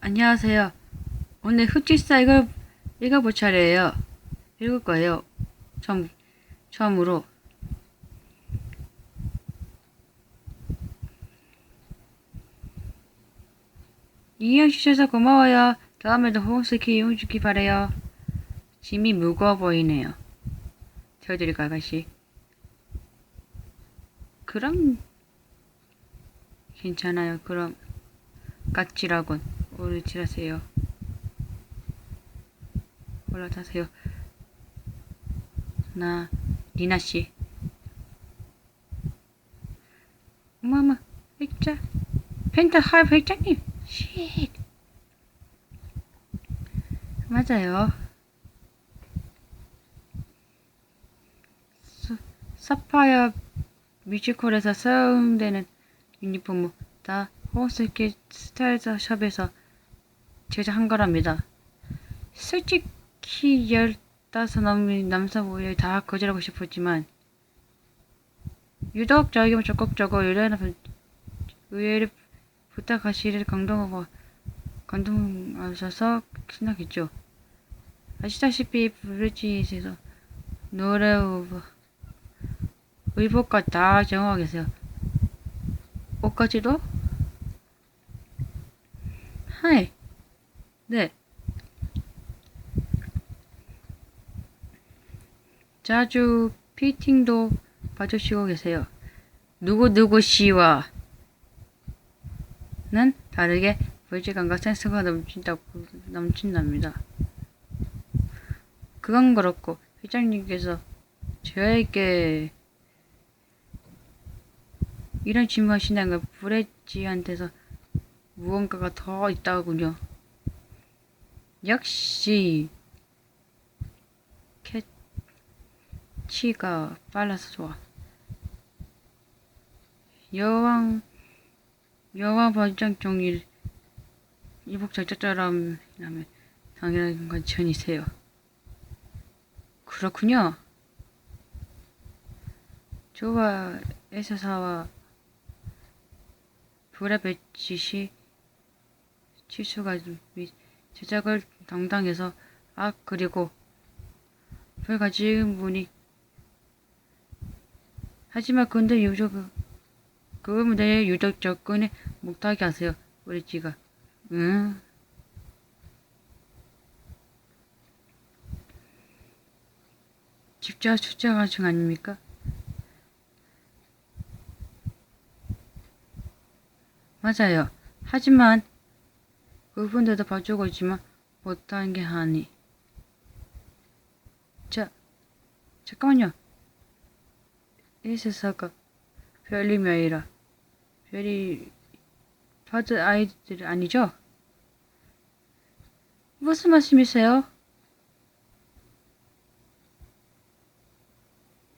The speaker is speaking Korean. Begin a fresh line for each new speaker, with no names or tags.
안녕하세요. 오늘 흑지사 읽어, 읽어볼 차례예요. 읽을 거예요. 처음, 처음으로. 이해해 주셔서 고마워요. 다음에도 호응스키 이용 주기 바래요. 짐이 무거워 보이네요. 저희들이 아가씨. 그럼 괜찮아요. 그럼 까칠하군. 오늘 칠하세요. 올라타세요. 나 리나 씨. 어머머, 백자, 펜타 하 백자님. 쉿. 맞아요. 서, 사파이어 뮤지컬에서 사용되는 유니폼 다 호스키 스타일 샵에서 제작한 거랍니다. 솔직히 열다섯 넘는 남성 모델 다 거절하고 싶었지만 유독 저에게 적극적으로 의뢰는 의뢰를 부탁하시를 강동하고 감동하셔서 신나겠죠. 아시다시피 브리지에서 노래 의복과 다 정하고 계세요. 옷까지도? 하이. 네. 자주 피팅도 봐주시고 계세요. 누구누구 씨와 는 다르게 물질감과 센스가 넘친다고 넘친답니다. 그건 그렇고 회장님께서 저에게 이런 질문하신다는 걸 브레지한테서 무언가가 더 있다군요. 역시 캐치가 빨라서 좋아. 여왕 여왕 번장 종일 이복 절자처럼 라면 당연한 건 전이세요. 그렇군요. 조와 에서사와 브라베치시 치수가 및 제작을 담당해서 아 그리고 불 가진 분이 하지만 근데 유저 그 그걸 내 유적 접근에 못하게 하세요 우리 지가 응 직접 출장하신 거 아닙니까? 맞아요. 하지만 그분들도 봐주고 있지만 못한 게 하니. 자, 잠깐만요. 이 세상가 별님이 아니라 별이 받은 아이들 아니죠? 무슨 말씀이세요?